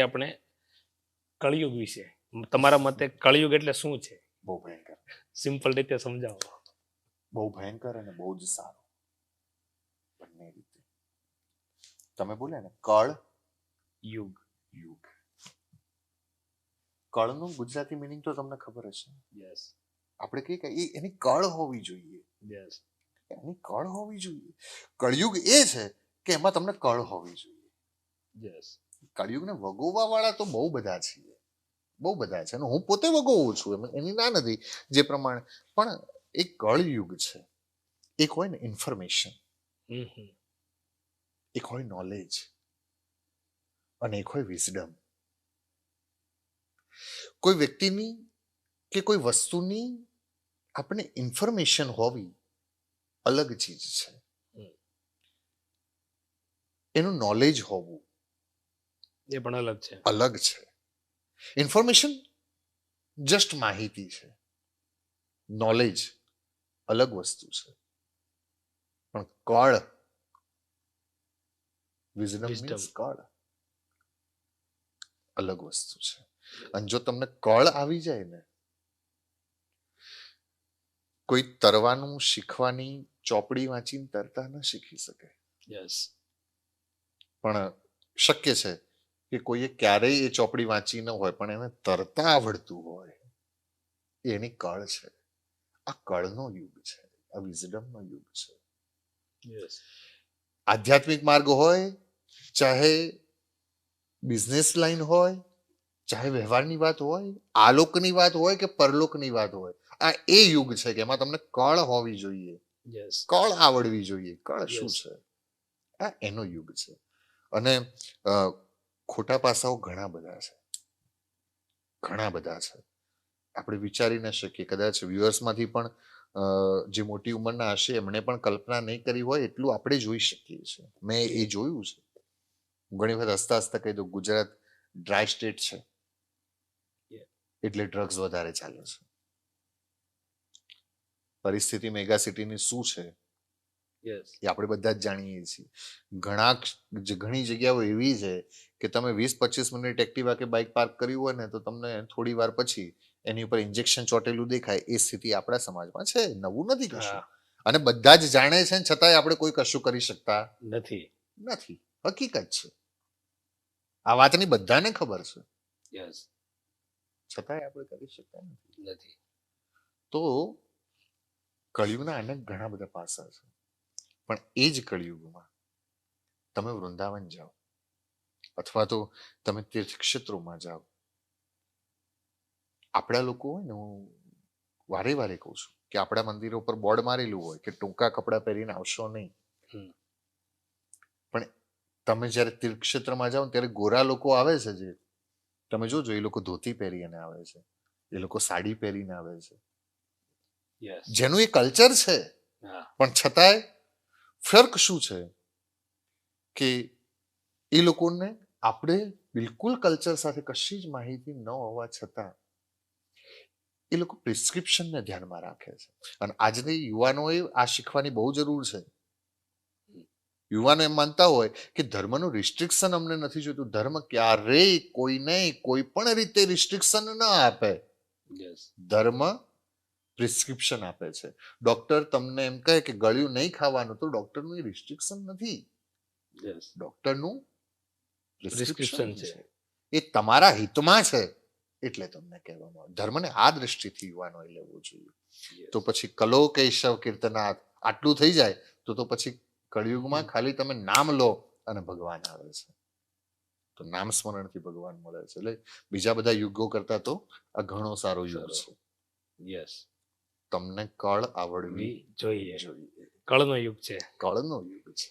આપણે કળિયુગ વિશે. તમારા મતે કળિયુગ એટલે શું છે? બહુ ભયંકર. સિમ્પલ રીતે સમજાવો. બહુ ભયંકર અને બહુ જ સારું. બંને રીતે. તમે બોલે ને કળ યુગ યુગ. કળનું ગુજરાતી મિનિંગ તો તમને ખબર હશે. યસ આપણે કહીએ કે એની કળ હોવી જોઈએ. યસ એની કળ હોવી જોઈએ. કળયુગ એ છે કે એમાં તમને કળ હોવી જોઈએ. યસ કળયુગને વગોવા વાળા તો બહુ બધા છીએ. બહુ બધા છે અને હું પોતે વગોવું છું એમ એની ના નથી જે પ્રમાણે. પણ એક કળયુગ છે. એક હોય ને ઇન્ફોર્મેશન એક હોય નોલેજ અને એક હોય વિઝડમ કોઈ વ્યક્તિની કે કોઈ વસ્તુની આપણે ઇન્ફોર્મેશન હોવી અલગ ચીજ છે. એનું નોલેજ હોવું. એ પણ અલગ છે. અલગ છે. ઇન્ફોર્મેશન જસ્ટ માહિતી છે. નોલેજ અલગ વસ્તુ છે. પણ કળ વિઝડમ મીન્સ કળ અલગ વસ્તુ છે. અને જો તમને કળ આવી જાય ને કોઈ તરવાનું શીખવાની ચોપડી વાંચીને તરતા ન શીખી શકે. યસ પણ શક્ય છે કે કોઈએ ક્યારેય એ ચોપડી વાંચી ન હોય પણ એને તરતા આવડતું હોય એની કળ છે. આ કળનો યુગ છે આ વિઝડમનો યુગ છે. આધ્યાત્મિક માર્ગ હોય ચાહે બિઝનેસ લાઈન હોય ચાહે વ્યવહારની વાત હોય આલોકની વાત હોય કે પરલોકની વાત હોય આ એ યુગ છે કે એમાં તમને કળ હોવી જોઈએ. કળ આવડવી જોઈએ. કળ શું છે? આ એનો યુગ છે. અને ખોટા પાસાઓ ઘણા બધા છે. ઘણા બધા છે. આપણે વિચારી ન શકીએ. કદાચ વ્યુઅર્સમાંથી પણ જે મોટી ઉંમરના હશે એમણે પણ કલ્પના નહીં કરી હોય એટલું આપણે જોઈ શકીએ છીએ. મેં એ જોયું છે. ઘણી વખત હસતા હસતા કહી દઉં ગુજરાત ડ્રાય સ્ટેટ છે. એટલે ડ્રગ્સ વધારે ચાલે છે. પરિસ્થિતિ મેગા સિટીની શું છે? એ આપણે બધા જ જાણીએ છીએ. ઘણા ઘણી જગ્યાઓ એવી છે કે તમે વીસ પચીસ મિનિટ એક્ટિવા કે બાઇક પાર્ક કર્યું હોય ને તો તમને થોડી વાર પછી એની ઉપર ઇન્જેક્શન ચોટેલું દેખાય. એ સ્થિતિ આપણા સમાજમાં છે. નવું નથી કશું. અને બધા જ જાણે છે ને છતાંય આપણે કોઈ કશું કરી શકતા નથી. નથી. હકીકત છે. આ વાતની બધાને ખબર છે. યસ છતાંય આપણે કરી શકતા નથી. નથી. તો કળિયુગના અનેક ઘણા બધા પાસા છે. પણ એ જ કળિયુગમાં તમે વૃંદાવન જાઓ. અથવા તો તમે તીર્થક્ષેત્રોમાં જાઓ. આપણા લોકો હોય ને હું વારે વારે કહું છું કે આપણા મંદિરો પર બોર્ડ મારેલું હોય કે ટૂંકા કપડાં પહેરીને આવશો નહીં. પણ તમે જ્યારે તીર્થક્ષેત્રમાં જાઓ ત્યારે ગોરા લોકો આવે છે જે. તમે જોજો એ લોકો ધોતી પહેરીને આવે છે. એ લોકો સાડી પહેરીને આવે છે. જેનું એ કલ્ચર છે. પણ છતાંય ફર્ક શું છે? કે એ લોકોને આપણે બિલકુલ કલ્ચર સાથે કશી જ માહિતી ન હોવા છતાં એ લોકો પ્રિસ્ક્રિપ્શનને ધ્યાનમાં રાખે છે. અને આજની યુવાનોએ આ શીખવાની બહુ જરૂર છે. યુવાનો એમ માનતા હોય કે ધર્મનું રિસ્ટ્રિક્શન અમને નથી જોઈતું. ધર્મ ક્યારેય કોઈને કોઈ પણ રીતે રિસ્ટ્રિક્શન ન આપે. ધર્મ પ્રિસ્ક્રિપ્શન આપે છે. ડોક્ટર તમને એમ કહે કે ગળ્યું નહીં ખાવાનું તો ડોક્ટરનું રિસ્ટ્રિક્શન નથી. ડોક્ટરનું પ્રિસ્ક્રિપ્શન છે. એ તમારા હિતમાં છે એટલે તમને કહેવામાં આવે. ધર્મને આ દ્રષ્ટિથી યુવાનોએ લેવું જોઈએ. તો પછી કલો કેશવ કીર્તનાથ આટલું થઈ જાય તો તો પછી કળિયુગમાં ખાલી તમે નામ લો અને ભગવાન આવે છે. તો નામ સ્મરણથી ભગવાન મળે છે. એટલે બીજા બધા યુગો કરતા તો આ ઘણો સારો યુગ છે. યસ તમને કળ આવડવી જોઈએ. કળનો યુગ છે. કળનો યુગ છે.